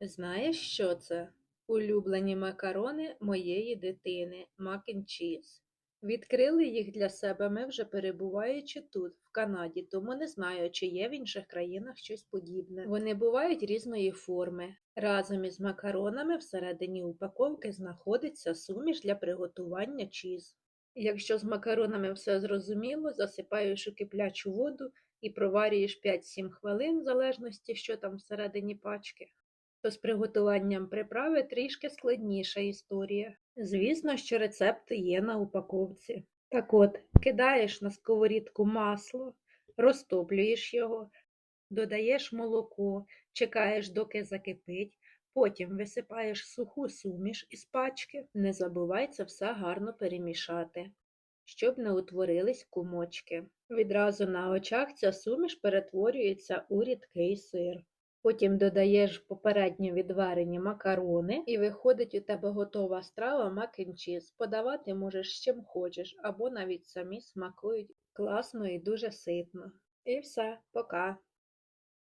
Знаєш, що це? Улюблені макарони моєї дитини and Cheese. Відкрили їх для себе ми вже перебуваючи тут, в Канаді, тому не знаю, чи є в інших країнах щось подібне. Вони бувають різної форми. Разом із макаронами всередині упаковки знаходиться суміш для приготування чіз. Якщо з макаронами все зрозуміло, засипаєш у киплячу воду і проварюєш 5-7 хвилин, в залежності, що там всередині пачки. То з приготуванням приправи трішки складніша історія. Звісно, що рецепт є на упаковці. Так от, кидаєш на сковорідку масло, розтоплюєш його, додаєш молоко, чекаєш, доки закипить, потім висипаєш суху суміш із пачки. Не забувай це все гарно перемішати, щоб не утворились кумочки. Відразу на очах ця суміш перетворюється у рідкий сир. Потім додаєш попередньо відварені макарони, і виходить у тебе готова страва cheese. Подавати можеш з чим хочеш, або навіть самі смакують класно і дуже ситно. І все, пока.